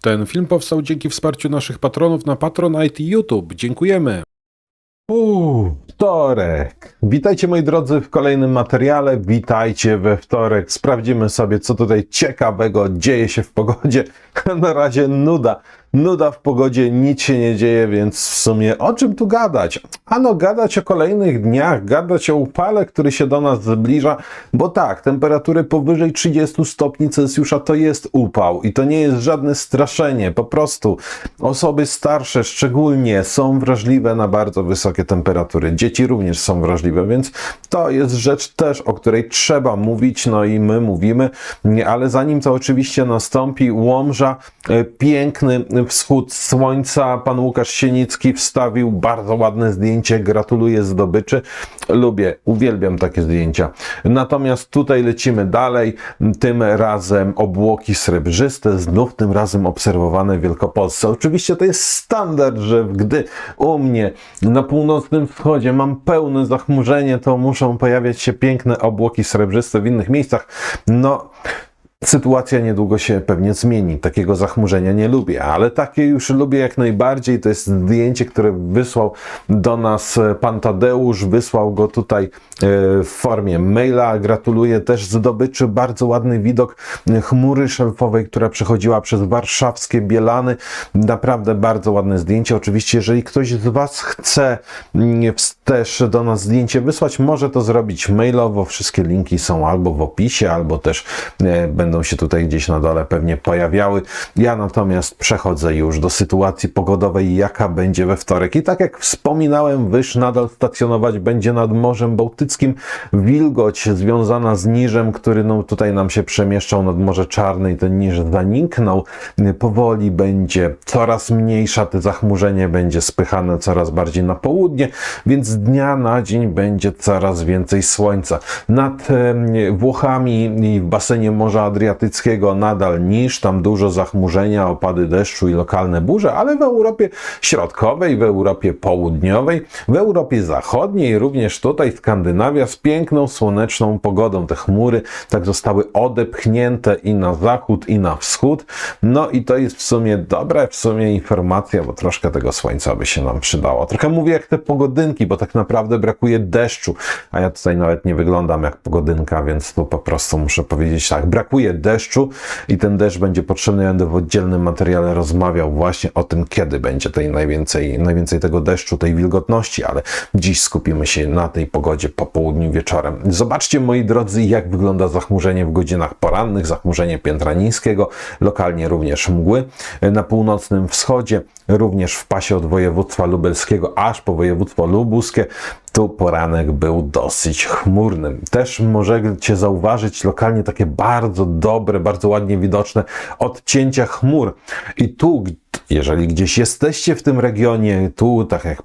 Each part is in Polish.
Ten film powstał dzięki wsparciu naszych patronów na Patronite i YouTube. Dziękujemy. Uuu, wtorek. Witajcie moi drodzy w kolejnym materiale. Witajcie we wtorek. Sprawdzimy sobie, co tutaj ciekawego dzieje się w pogodzie. Na razie nuda. Nuda w pogodzie, nic się nie dzieje, więc w sumie o czym tu gadać? Ano gadać o kolejnych dniach, gadać o upale, który się do nas zbliża, bo tak, temperatury powyżej 30 stopni Celsjusza to jest upał i to nie jest żadne straszenie. Po prostu osoby starsze szczególnie są wrażliwe na bardzo wysokie temperatury. Dzieci również są wrażliwe, więc to jest rzecz też, o której trzeba mówić, no i my mówimy, ale zanim to oczywiście nastąpi, Łomża, e, piękny wschód słońca, pan Łukasz Sienicki wstawił bardzo ładne zdjęcie, gratuluję zdobyczy, lubię, uwielbiam takie zdjęcia. Natomiast tutaj lecimy dalej, tym razem obłoki srebrzyste, znów tym razem obserwowane w Wielkopolsce. Oczywiście to jest standard, że gdy u mnie na północnym wschodzie mam pełne zachmurzenie, to muszą pojawiać się piękne obłoki srebrzyste w innych miejscach. No, Sytuacja niedługo się pewnie zmieni. Takiego zachmurzenia nie lubię, ale takie już lubię jak najbardziej. To jest zdjęcie, które wysłał do nas e, pan Tadeusz. Wysłał go tutaj e, w formie maila. Gratuluję też zdobyczy. Bardzo ładny widok e, chmury szelfowej, która przechodziła przez warszawskie Bielany. Naprawdę bardzo ładne zdjęcie. Oczywiście, jeżeli ktoś z Was chce mm, też do nas zdjęcie wysłać, może to zrobić mailowo. Wszystkie linki są albo w opisie, albo też będą będą się tutaj gdzieś na dole pewnie pojawiały. Ja natomiast przechodzę już do sytuacji pogodowej, jaka będzie we wtorek. I tak jak wspominałem, wyż nadal stacjonować będzie nad Morzem Bałtyckim. Wilgoć związana z niżem, który no, tutaj nam się przemieszczał nad Morze Czarne i ten niż zaniknął. Powoli będzie coraz mniejsza, to zachmurzenie będzie spychane coraz bardziej na południe, więc dnia na dzień będzie coraz więcej słońca. Nad Włochami i w basenie Morza Adriatyckiego nadal niż, tam dużo zachmurzenia, opady deszczu i lokalne burze, ale w Europie Środkowej, w Europie Południowej, w Europie Zachodniej, również tutaj Skandynawia z piękną, słoneczną pogodą. Te chmury tak zostały odepchnięte i na zachód, i na wschód. No i to jest w sumie dobra w sumie informacja, bo troszkę tego słońca by się nam przydało. Trochę mówię jak te pogodynki, bo tak naprawdę brakuje deszczu, a ja tutaj nawet nie wyglądam jak pogodynka, więc tu po prostu muszę powiedzieć tak, brakuje deszczu i ten deszcz będzie potrzebny. Ja będę w oddzielnym materiale rozmawiał właśnie o tym, kiedy będzie tej najwięcej, najwięcej tego deszczu, tej wilgotności, ale dziś skupimy się na tej pogodzie po południu wieczorem. Zobaczcie, moi drodzy, jak wygląda zachmurzenie w godzinach porannych, zachmurzenie piętra niskiego, lokalnie również mgły. Na północnym wschodzie, również w pasie od województwa lubelskiego aż po województwo lubuskie, tu poranek był dosyć chmurny. Też możecie zauważyć lokalnie takie bardzo dobre, bardzo ładnie widoczne odcięcia chmur. I tu, jeżeli gdzieś jesteście w tym regionie, tu, tak jak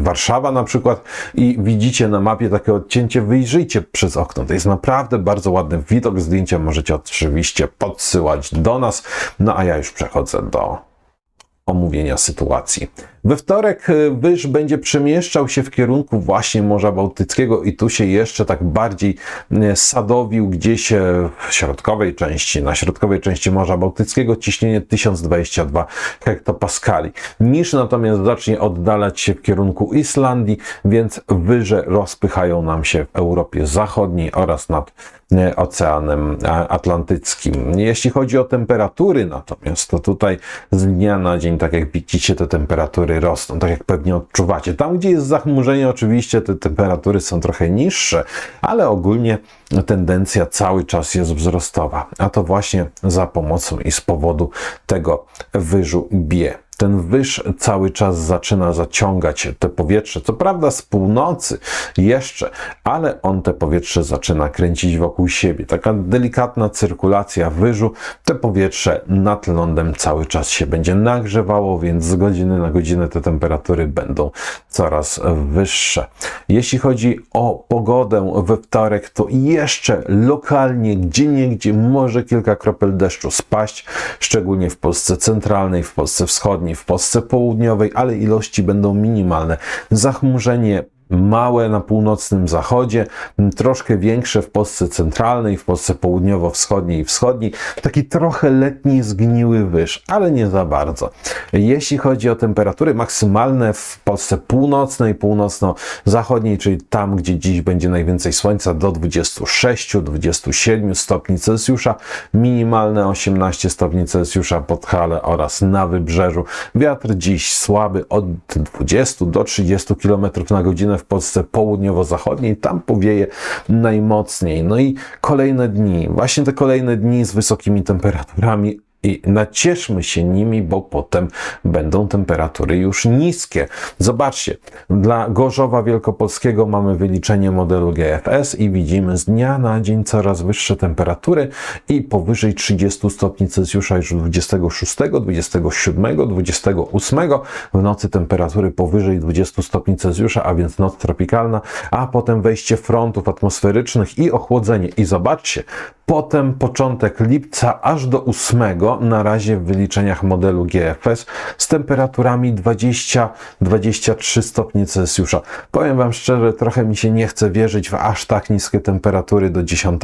Warszawa na przykład, i widzicie na mapie takie odcięcie, wyjrzyjcie przez okno. To jest naprawdę bardzo ładny widok. Zdjęcia możecie oczywiście podsyłać do nas. No a ja już przechodzę do omówienia sytuacji. We wtorek y, wyż będzie przemieszczał się w kierunku właśnie Morza Bałtyckiego i tu się jeszcze tak bardziej y, sadowił gdzieś y, w środkowej części, na środkowej części Morza Bałtyckiego ciśnienie 1022 hektopaskali. Niż natomiast zacznie oddalać się w kierunku Islandii, więc wyże rozpychają nam się w Europie Zachodniej oraz nad Oceanem Atlantyckim. Jeśli chodzi o temperatury natomiast, to tutaj z dnia na dzień, tak jak widzicie, te temperatury rosną, tak jak pewnie odczuwacie. Tam, gdzie jest zachmurzenie, oczywiście te temperatury są trochę niższe, ale ogólnie tendencja cały czas jest wzrostowa, a to właśnie za pomocą i z powodu tego wyżu B ten wyż cały czas zaczyna zaciągać te powietrze. Co prawda z północy jeszcze, ale on te powietrze zaczyna kręcić wokół siebie. Taka delikatna cyrkulacja wyżu, te powietrze nad lądem cały czas się będzie nagrzewało, więc z godziny na godzinę te temperatury będą coraz wyższe. Jeśli chodzi o pogodę we wtorek, to jeszcze lokalnie, gdzie niegdzie może kilka kropel deszczu spaść, szczególnie w Polsce centralnej, w Polsce wschodniej w Polsce południowej, ale ilości będą minimalne. Zachmurzenie małe na północnym zachodzie, troszkę większe w Polsce centralnej, w Polsce południowo-wschodniej i wschodniej. Taki trochę letni, zgniły wyż, ale nie za bardzo. Jeśli chodzi o temperatury maksymalne w Polsce północnej, północno-zachodniej, czyli tam, gdzie dziś będzie najwięcej słońca, do 26-27 stopni Celsjusza, minimalne 18 stopni Celsjusza pod Hale oraz na wybrzeżu. Wiatr dziś słaby od 20 do 30 km na godzinę w Polsce południowo-zachodniej, tam powieje najmocniej. No i kolejne dni, właśnie te kolejne dni z wysokimi temperaturami i nacieszmy się nimi, bo potem będą temperatury już niskie. Zobaczcie, dla Gorzowa Wielkopolskiego mamy wyliczenie modelu GFS i widzimy z dnia na dzień coraz wyższe temperatury i powyżej 30 stopni Celsjusza już 26, 27, 28. W nocy temperatury powyżej 20 stopni Celsjusza, a więc noc tropikalna, a potem wejście frontów atmosferycznych i ochłodzenie. I zobaczcie, potem początek lipca aż do 8 na razie w wyliczeniach modelu GFS z temperaturami 20-23 stopnie Celsjusza. Powiem Wam szczerze, trochę mi się nie chce wierzyć w aż tak niskie temperatury do 10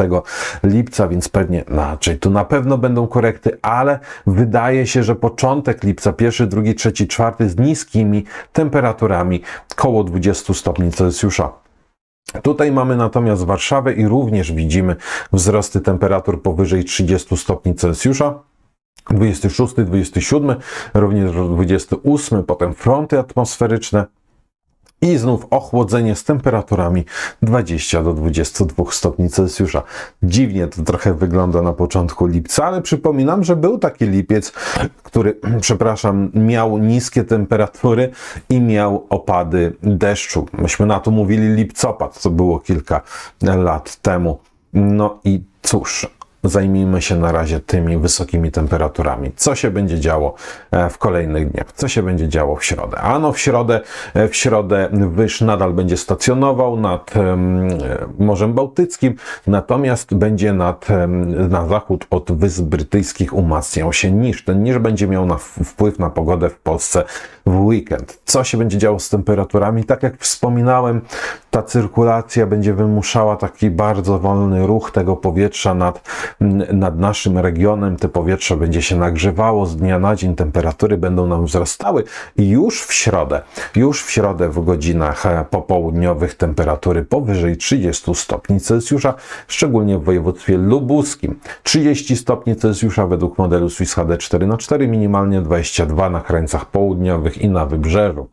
lipca, więc pewnie, znaczy tu na pewno będą korekty, ale wydaje się, że początek lipca, pierwszy, drugi, trzeci, czwarty z niskimi temperaturami koło 20 stopni Celsjusza. Tutaj mamy natomiast Warszawę i również widzimy wzrosty temperatur powyżej 30 stopni Celsjusza. 26, 27, również 28, potem fronty atmosferyczne i znów ochłodzenie z temperaturami 20 do 22 stopni Celsjusza. Dziwnie to trochę wygląda na początku lipca, ale przypominam, że był taki lipiec, który, przepraszam, miał niskie temperatury i miał opady deszczu. Myśmy na to mówili lipcopad, co było kilka lat temu. No i cóż, zajmijmy się na razie tymi wysokimi temperaturami. Co się będzie działo e, w kolejnych dniach? Co się będzie działo w środę? Ano w środę, e, w środę wyż nadal będzie stacjonował nad um, Morzem Bałtyckim, natomiast będzie nad, na zachód od Wysp Brytyjskich umacniał się niż. Ten niż będzie miał na, wpływ na pogodę w Polsce w weekend. Co się będzie działo z temperaturami? Tak jak wspominałem, ta cyrkulacja będzie wymuszała taki bardzo wolny ruch tego powietrza nad, nad naszym regionem. Te powietrze będzie się nagrzewało z dnia na dzień, temperatury będą nam wzrastały i już w środę, już w środę w godzinach popołudniowych temperatury powyżej 30 stopni Celsjusza, szczególnie w województwie lubuskim. 30 stopni Celsjusza według modelu Swiss HD 4x4, minimalnie 22 na krańcach południowych i na wybrzeżu.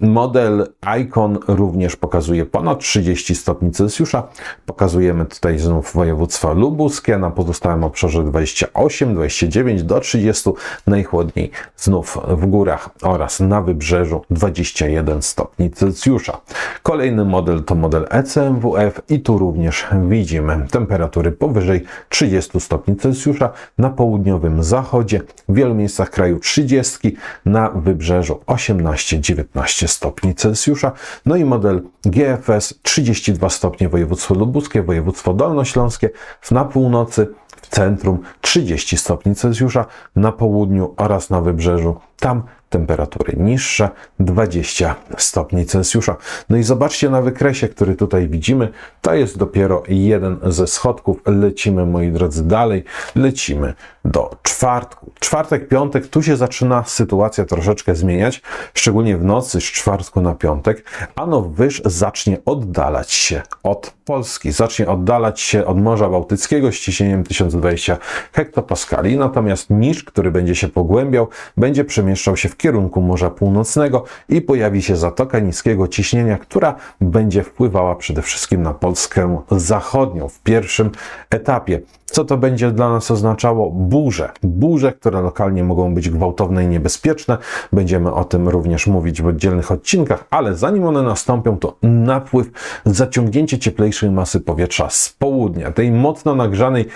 Model Icon również pokazuje ponad 30 stopni Celsjusza. Pokazujemy tutaj znów województwa lubuskie, na pozostałym obszarze 28, 29 do 30, najchłodniej znów w górach oraz na wybrzeżu 21 stopni Celsjusza. Kolejny model to model ECMWF i tu również widzimy temperatury powyżej 30 stopni Celsjusza na południowym zachodzie, w wielu miejscach kraju 30, na wybrzeżu 18-19 15 stopni Celsjusza. No i model GFS 32 stopnie województwo lubuskie, województwo dolnośląskie, na północy, w centrum 30 stopni Celsjusza, na południu oraz na wybrzeżu. Tam temperatury niższe 20 stopni Celsjusza. No i zobaczcie na wykresie, który tutaj widzimy, to jest dopiero jeden ze schodków. Lecimy, moi drodzy, dalej. Lecimy do czwartku. Czwartek, piątek, tu się zaczyna sytuacja troszeczkę zmieniać, szczególnie w nocy z czwartku na piątek. Ano wyż zacznie oddalać się od Polski, zacznie oddalać się od Morza Bałtyckiego z ciśnieniem 1020 hektopaskali, natomiast niż, który będzie się pogłębiał, będzie przemieszczał się w kierunku Morza Północnego i pojawi się zatoka niskiego ciśnienia, która będzie wpływała przede wszystkim na Polskę zachodnią w pierwszym etapie. Co to będzie dla nas oznaczało? Burze. Burze, które lokalnie mogą być gwałtowne i niebezpieczne. Będziemy o tym również mówić w oddzielnych odcinkach, ale zanim one nastąpią, to napływ, zaciągnięcie cieplejszej masy powietrza z południa, tej mocno nagrzanej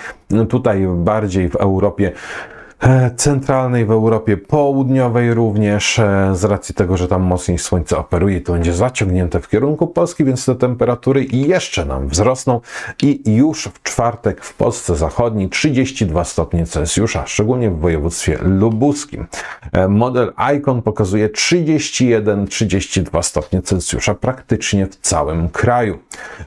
tutaj bardziej w Europie centralnej, w Europie Południowej również, e, z racji tego, że tam mocniej słońce operuje, to będzie zaciągnięte w kierunku Polski, więc te temperatury jeszcze nam wzrosną i już w czwartek w Polsce Zachodniej 32 stopnie Celsjusza, szczególnie w województwie lubuskim. E, Model Icon pokazuje 31-32 stopnie Celsjusza praktycznie w całym kraju.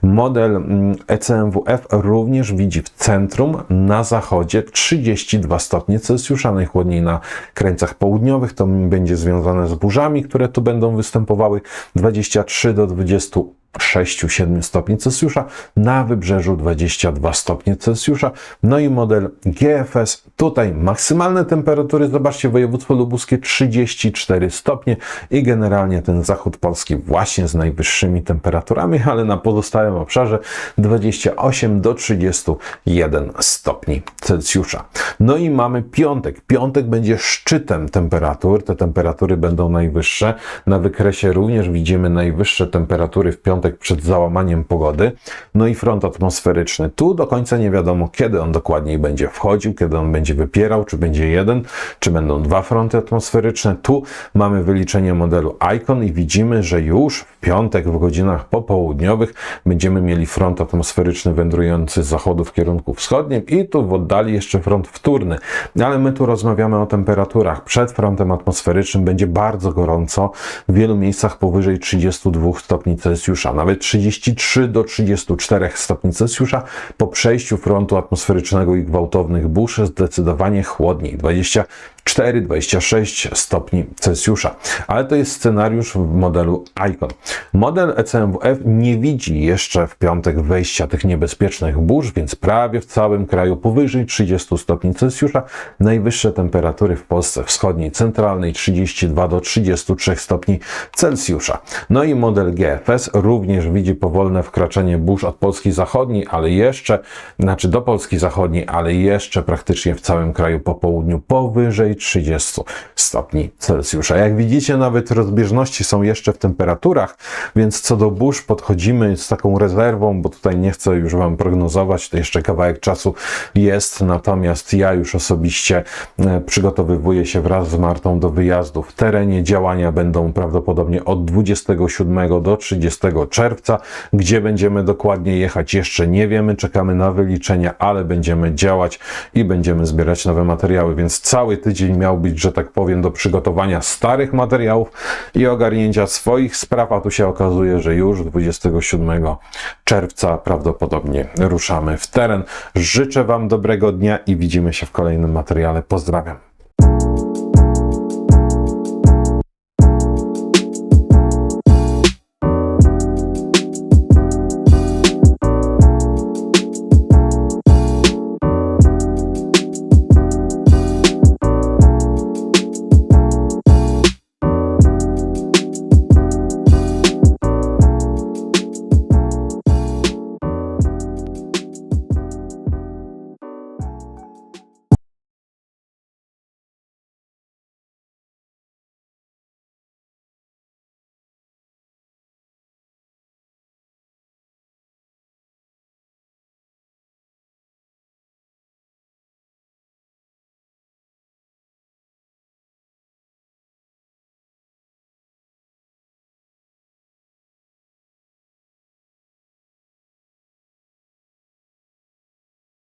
Model mm, ECMWF również widzi w centrum, na zachodzie 32 stopnie Celsjusza, najchłodniej na krańcach południowych. To będzie związane z burzami, które tu będą występowały 23 do 20 6-7 stopni Celsjusza, na wybrzeżu 22 stopnie Celsjusza. No i model GFS, tutaj maksymalne temperatury, zobaczcie, województwo lubuskie 34 stopnie i generalnie ten zachód Polski właśnie z najwyższymi temperaturami, ale na pozostałym obszarze 28 do 31 stopni Celsjusza. No i mamy piątek. Piątek będzie szczytem temperatur, te temperatury będą najwyższe. Na wykresie również widzimy najwyższe temperatury w piątek przed załamaniem pogody. No i front atmosferyczny. Tu do końca nie wiadomo, kiedy on dokładniej będzie wchodził, kiedy on będzie wypierał, czy będzie jeden, czy będą dwa fronty atmosferyczne. Tu mamy wyliczenie modelu ICON i widzimy, że już w piątek w godzinach popołudniowych będziemy mieli front atmosferyczny wędrujący z zachodu w kierunku wschodnim i tu w oddali jeszcze front wtórny. Ale my tu rozmawiamy o temperaturach. Przed frontem atmosferycznym będzie bardzo gorąco, w wielu miejscach powyżej 32 stopni Celsjusza nawet 33 do 34 stopni Celsjusza. Po przejściu frontu atmosferycznego i gwałtownych burz zdecydowanie chłodniej 24-26 stopni Celsjusza. Ale to jest scenariusz w modelu ICON. Model ECMWF nie widzi jeszcze w piątek wejścia tych niebezpiecznych burz, więc prawie w całym kraju powyżej 30 stopni Celsjusza. Najwyższe temperatury w Polsce wschodniej, centralnej 32 do 33 stopni Celsjusza. No i model GFS również widzi powolne wkraczanie burz od Polski Zachodniej, ale jeszcze, znaczy do Polski Zachodniej, ale jeszcze praktycznie w całym kraju po południu powyżej 30 stopni Celsjusza. Jak widzicie, nawet rozbieżności są jeszcze w temperaturach, więc co do burz podchodzimy z taką rezerwą, bo tutaj nie chcę już Wam prognozować, to jeszcze kawałek czasu jest, natomiast ja już osobiście e, przygotowywuję się wraz z Martą do wyjazdu w terenie. Działania będą prawdopodobnie od 27 do 30 czerwca. Gdzie będziemy dokładnie jechać, jeszcze nie wiemy. Czekamy na wyliczenia, ale będziemy działać i będziemy zbierać nowe materiały, więc cały tydzień miał być, że tak powiem, do przygotowania starych materiałów i ogarnięcia swoich spraw, a tu się okazuje, że już 27 czerwca prawdopodobnie ruszamy w teren. Życzę Wam dobrego dnia i widzimy się w kolejnym materiale. Pozdrawiam.